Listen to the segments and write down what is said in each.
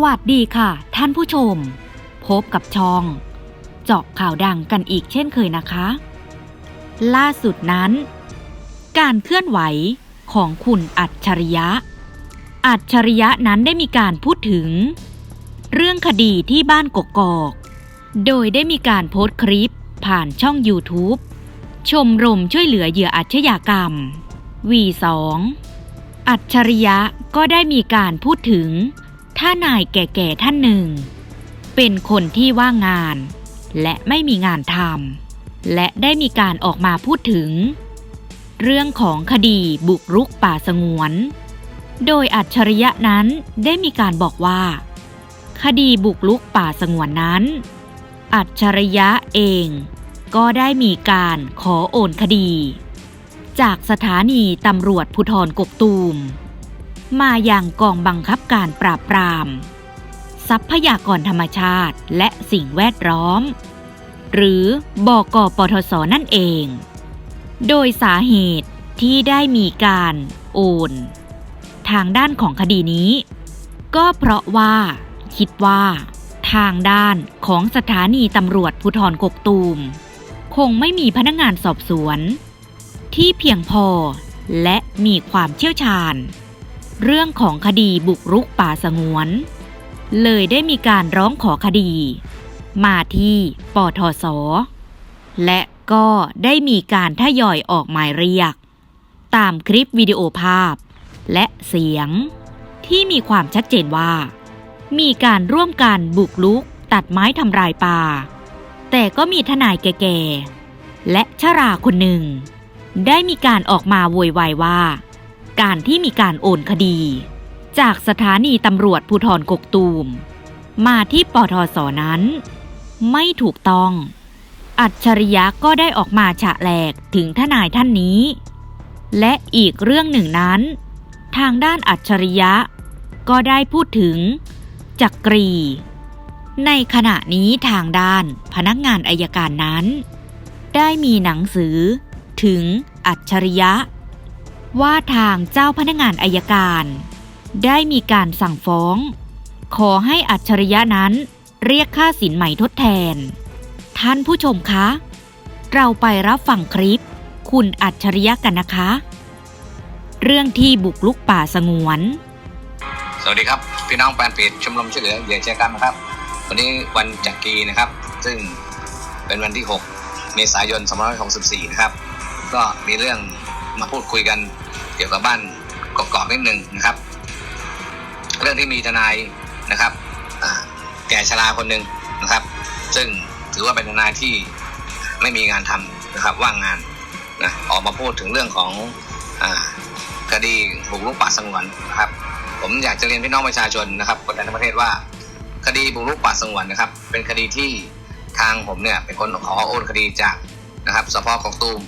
สวัสดีค่ะ ท่านผู้ชม พบกับช่อง เจาะข่าวดังกันอีกเช่นเคยนะคะ ล่าสุดนั้น การเคลื่อนไหวของคุณอัจฉริยะ อัจฉริยะนั้นได้มีการพูดถึง เรื่องคดีที่บ้านกกอก โดยได้มีการโพสต์คลิปผ่านช่อง YouTube ชมรมช่วยเหลือเหยื่ออาชญากรรม V2 อัจฉริยะก็ได้มีการพูดถึง ถ้านายแก่ๆท่านหนึ่ง เป็นคนที่ว่างงาน และไม่มีงานทำและได้มีการออกมาพูดถึง เรื่องของคดีบุกรุกป่าสงวน โดยอัจฉริยะนั้นได้มีการบอกว่า คดีบุกรุกป่าสงวนนั้น อัจฉริยะเองก็ได้มีการขอโอนคดี จากสถานีตำรวจภูธรกกตูม มาอย่างกองบังคับการปราบปราม ทรัพยากรธรรมชาติและสิ่งแวดล้อม หรือบอกปทศนั่นเอง โดยสาเหตุที่ได้มีการโอน ทางด้านของคดีนี้ ก็เพราะว่า คิดว่า ทางด้านของสถานีตำรวจภูธรกกตูม คงไม่มีพนักงานสอบสวน ที่เพียงพอและมีความเชี่ยวชาญ เรื่องของคดีบุกรุกป่าสงวน เลยได้มีการร้องขอคดี มาที่ปทศและก็ได้มีการทยอยออกหมายเรียก ตามคลิปวิดีโอภาพ และเสียง ที่มีความชัดเจนว่า มีการร่วมกันบุกลุกตัดไม้ทำลายป่า แต่ก็มีทนายแก่ๆและชราคนหนึ่ง ได้มีการออกมาโวยวายว่า การที่มีการโอนคดี จากสถานีตำรวจภูธรกกตูม มาที่ปทศนั้น ไม่ถูกต้อง อัจฉริยะก็ได้ออกมาฉะแหลกถึงทนายท่านนี้ และอีกเรื่องหนึ่งนั้น ทางด้านอัจฉริยะ ก็ได้พูดถึง จักรี ในขณะนี้ทางด้านพนักงานอายการนั้น ได้มีหนังสือถึงอัจฉริยะ ว่าทางเจ้าพนักงานอายการ ได้มีการสั่งฟ้อง ขอให้อัจฉริยะนั้นเรียกค่าสินใหม่ทดแทน ท่านผู้ชมคะ เราไปรับฟังคลิป คุณอัจฉริยะกันนะคะ เรื่องที่บุกลุกป่าสงวน สวัสดีครับ พี่น้องแฟนเพจชมรมช่วยเหลือเหยื่ออาชญากรรมนะครับ วันนี้วันจักรีนะครับ ซึ่งเป็นวันที่ 6 เมษายน 2564 นะครับ ก็มีเรื่อง มาพูดคุยกันเกี่ยวกับบ้านกอกๆนิดนึงนะครับ เรื่องที่มีทนายนะครับแก่ชราคนหนึ่งนะครับ ซึ่งถือว่าเป็นทนายที่ไม่มีงานทำนะครับว่างงานนะออกมาพูดถึงเรื่องของอคดีบุกรุกป่าสงวนนะครับ ผมอยากจะเรียนพี่น้องประชาชนนะครับคนในประเทศว่าคดีบุกรุกป่าสงวนนะครับ เป็นคดีที่ทางผมเนี่ยเป็นคนขอโอนคดีจากนะครับสพกกตูม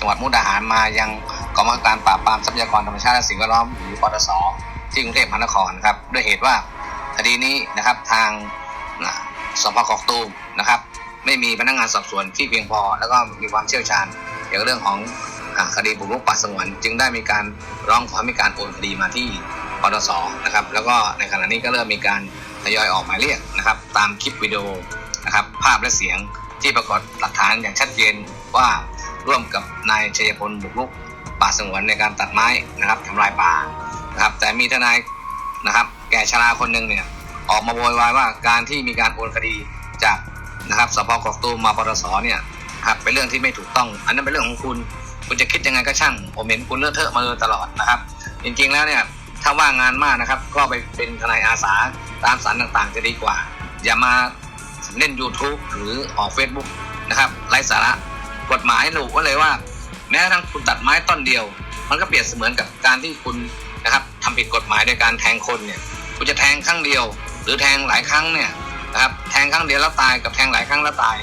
จังหวัดมุกดาหารมายังกองบังคับการปราบปรามทรัพยากรธรรมชาติและสิ่งแวดล้อมหรือปตสที่กรุงเทพมหานครครับด้วยเหตุว่าคดีนี้นะครับทางสพกกตูมนะครับ ไม่มีพนักงานสอบสวนที่เพียงพอ แล้วก็มีความเชี่ยวชาญเกี่ยวกับเรื่องของคดีบุกรุกป่าสงวนจึงได้มีการร้องขอมีการโอนคดีมาที่ปตสนะครับ แล้วก็ในขณะนี้ก็เริ่มมีการทยอยออกหมายเรียกนะครับ ตามคลิปวิดีโอนะครับภาพและเสียงที่ปรากฏหลักฐานอย่างชัดเจนว่า ร่วมกับนายชัยพลบุกรุกป่าสงวนในการตัดไม้นะครับทำลายป่านะครับ แต่มีทนายนะครับ แก่ชราคนหนึ่งเนี่ยออกมาโวยวายว่าการที่มีการโอนคดีจากนะครับสพกกตูมมาปตสเนี่ยครับเป็นเรื่องที่ไม่ถูกต้อง อันนั้นเป็นเรื่องของคุณคุณจะคิดยังไงก็ช่างผมเห็นคุณเลอะเทอะมาโดยตลอดนะครับ จริงๆแล้วเนี่ยถ้าว่างงานมากนะครับ ก็ไปเป็นทนายอาสาตามสารต่างๆจะดีกว่า อย่ามาเล่น YouTube หรือออก Facebook นะครับไร้สาระายระบุไว้เลยว่า แม้ทั่งคุณตัดไม้ต้นเดียว มันก็เปรียบเสมือนกับการที่คุณนะครับทำผิดกฎหมายโดยการแทงคนเนี่ยคุณจะแทงครั้งเดียว หรือแทงหลายครั้งเนี่ยนะครับแทงครั้งเดียวแล้วตายกับแทงหลายครั้งแล้วตาย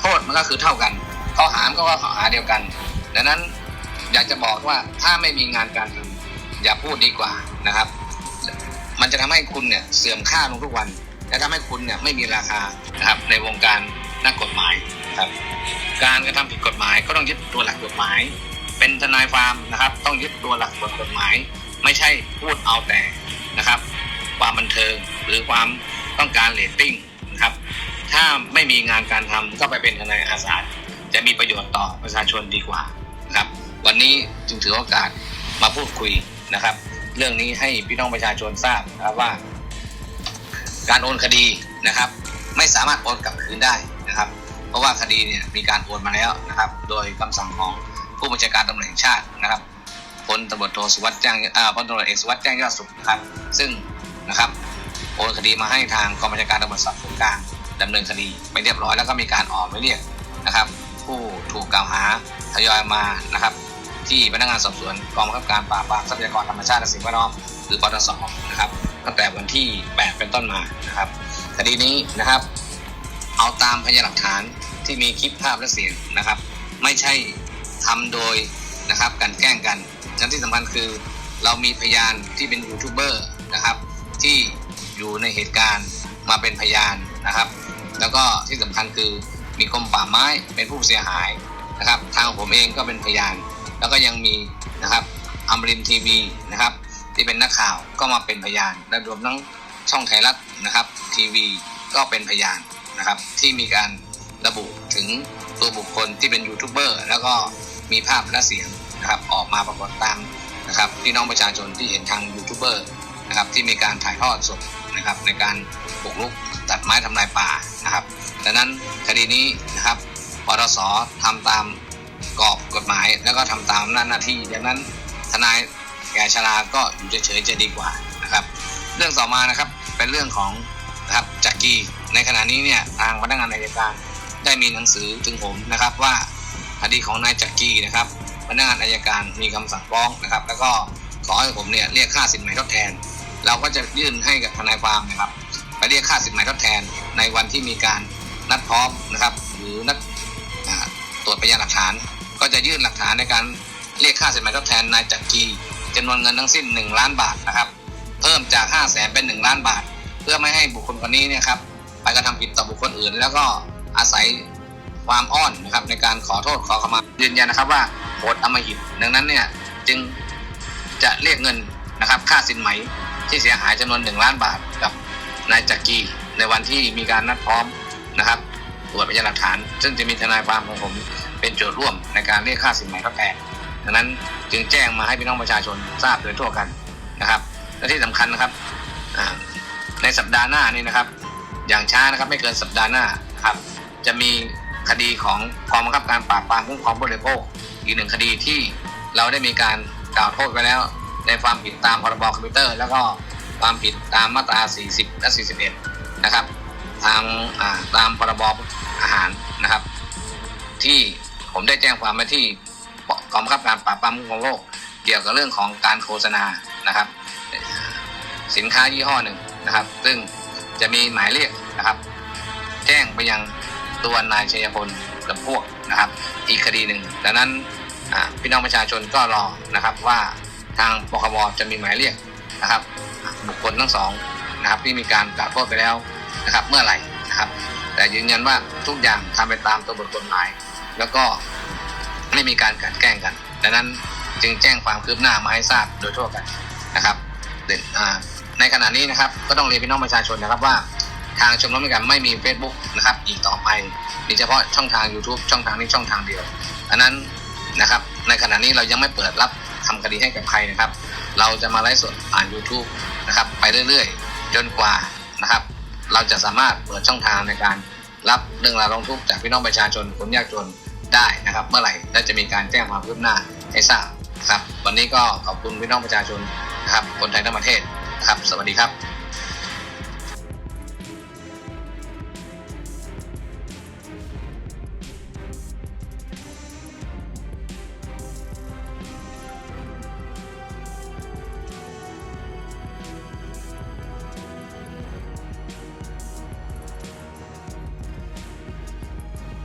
โทษมันก็คือเท่ากันข้อหามก็ว่าข้อหาเดียวกัน ดังนั้นอยากจะบอกว่าถ้าไม่มีงานการทำอย่าพูดดีกว่านะครับ มันจะทำให้คุณเนี่ยเสื่อมค่าลงทุกวันและทำให้คุณเนี่ยไม่มีราคานะครับในวงการ นักกฎหมายครับการกระทำผิดกฎหมายก็ต้องยึดตัวหลักกฎหมาย เป็นทนายฟาร์มนะครับ ต้องยึดตัวหลักกฎหมาย ไม่ใช่พูดเอาแต่นะครับ ความบันเทิงหรือความต้องการเรตติ้งนะครับ ถ้าไม่มีงานการทำก็ไปเป็นทนายอาสาจะมีประโยชน์ต่อประชาชนดีกว่านะครับ วันนี้จึงถือโอกาสมาพูดคุยนะครับ เรื่องนี้ให้พี่น้องประชาชนทราบนะครับว่า การโอนคดีนะครับ ไม่สามารถโอนกลับคืนได้นะครับ เพราะว่าคดีเนี่ยมีการโอนมาแล้วนะครับ โดยคำสั่งของผู้บัญชาการตำรวจแห่งชาตินะครับพลตำรวจโทสุวัสด์แจ้งพลตำรวจเอกสุวัสดิ์แจ้งยอดสุขนะครับ ซึ่งนะครับโอนคดีมาให้ทางกองบัญชาการตำรวจสอบสวนกลางดำเนินคดีไปเรียบร้อยแล้วก็มีการออกหมายเรียกนะครับ ผู้ถูกกล่าวหาทยอยมานะครับ ที่พนักงานสอบสวนกองบังคับการปราบปรามทรัพยากรธรรมชาติและสิ่งแวดล้อมหรือปตสนะครับตั้งแต่วันที่ 8 เป็นต้นมานะครับ คดีนี้นะครับ เอาตามพยานหลักฐานที่มีคลิปภาพและเสียงนะครับ ไม่ใช่ทำโดยนะครับการแกล้งกันและที่สำคัญคือเรามีพยานที่เป็นยูทูบเบอร์นะครับ ที่อยู่ในเหตุการณ์มาเป็นพยานนะครับ แล้วก็ที่สำคัญคือมีกรมป่าไม้เป็นผู้เสียหายนะครับ ทางผมเองก็เป็นพยาน แล้วก็ยังมีนะครับอมรินทีวีนะครับ ที่เป็นนักข่าวก็มาเป็นพยานและรวมทั้ง ช่องไทยรัฐนะครับ ทีวีก็เป็นพยานนะครับ ที่มีการระบุถึงตัวบุคคลที่เป็นยูทูบเบอร์แล้วก็มีภาพและเสียงนะครับออกมาปรากฏตามนะครับพี่น้องประชาชนที่เห็นทางยูทูบเบอร์นะครับที่มีการถ่ายทอดสดนะครับในการบุกรุกตัดไม้ทำลายป่านะครับดังนั้นคดีนี้นะครับปตสทำตามกรอบกฎหมาย แล้วก็ทำตามหน้าหน้าที่ดังนั้นทนายแก่ชราก็อยู่เฉยๆจะดีกว่า เรื่องต่อมานะครับเป็นเรื่องของนะครับจักรีในขณะนี้เนี่ยทางพนักงานอัยการได้มีหนังสือถึงผมนะครับว่าคดีของนายจักรีนะครับพนักงานอัยการมีคำสั่งฟ้องนะครับ แล้วก็ขอให้ผมเนี่ยเรียกค่าสินไหมทดแทน เราก็จะยื่นให้กับทนายความนะครับ ไปเรียกค่าสินไหมทดแทนในวันที่มีการนัดพร้อมนะครับ หรือนัดตรวจพยานหลักฐาน ก็จะยื่นหลักฐานในการเรียกค่าสินไหมทดแทนนายจักรีจำนวนเงินทั้งสิ้น 1 ล้านบาทนะครับ พิ่มจาก 5 0 0แสนเป็น 1 ล้านบาท เพื่อไม่ให้บุคคลคนนี้เนี่ยครับไปกระทำผิดต่อบุคคลอื่น แล้วก็อาศัยความอ้อนนะครับในการขอโทษขอขมายืนยันนะครับว่าโหดอำมหิตดังนั้นเนี่ยจึงจะเรียกเงินนะครับค่าสินไหมที่เสียหายจำนวน 1 ล้านบาทกับนายจักรีในวันที่มีการนัดพร้อมนะครับตรวจพยานหลักฐาน ซึ่งจะมีทนายความของผมเป็นโจทย์ร่วมในการเรียกค่าสินไหมทดแทนดังนั้นจึงแจ้งมาให้พี่น้องประชาชนทราบโดยทั่วกันนะครับ และที่สำคัญนะครับในสัปดาห์หน้านี่นะครับ อย่างช้านะครับไม่เกินสัปดาห์หน้าครับ จะมีคดีของกองบังคับการปราบปรามคุ้มครองผู้บริโภคอีกหนึ่งคดีที่เราได้มีการกล่าวโทษไว้แล้ว ในความผิดตามพรบคอมพิวเตอร์ แล้วก็ความผิดตามมาตรา 40 และ 41 นะครับทางตามพรบอาหารนะครับ ที่ผมได้แจ้งความไว้ที่กองบังคับการปราบปรามคุ้มครองโรคเกี่ยวกับเรื่องของการโฆษณานะครับ สินค้ายี่ห้อหนึ่งนะครับ ซึ่งจะมีหมายเรียกนะครับ แจ้งไปยังตัวนายชัยพลกับพวกนะครับ อีกคดีหนึ่งดังนั้นพี่น้องประชาชนก็รอนะครับว่าทางปคบจะมีหมายเรียกนะครับ บุคคลทั้งสองนะครับที่มีการกล่าวโทษไปแล้วนะครับเมื่อไหร่นะครับ แต่ยืนยันว่าทุกอย่างทำไปตามตัวบทกฎหมาย แล้วก็ไม่มีการกันแกล้งกัน ดังนั้นจึงแจ้งความคืบหน้ามาให้ทราบโดยทั่วกันนะครับเด่นอ่า ในขณะนี้นะครับก็ต้องเรียนพี่น้องประชาชนนะครับว่าทางชมรมนิการไม่มี Facebook นะครับ อีกต่อไปมีเฉพาะช่องทาง YouTube ช่องทางนี้ช่องทางเดียวอันนั้นนะครับ ในขณะนี้เรายังไม่เปิดรับทำคดีให้กับใครนะครับ เราจะมาไลฟ์สดผ่าน YouTube นะครับ ไปเรื่อยๆ จนกว่านะครับ เราจะสามารถเปิดช่องทางในการรับเรื่องราวร้องทุกข์จากพี่น้องประชาชนคนยากจนได้นะครับ เมื่อไหร่และจะมีการแจ้งความคืบหน้าให้ทราบครับ วันนี้ก็ขอบคุณพี่น้องประชาชนนะครับคนไทยทั้งประเทศ ครับ สวัสดีครับ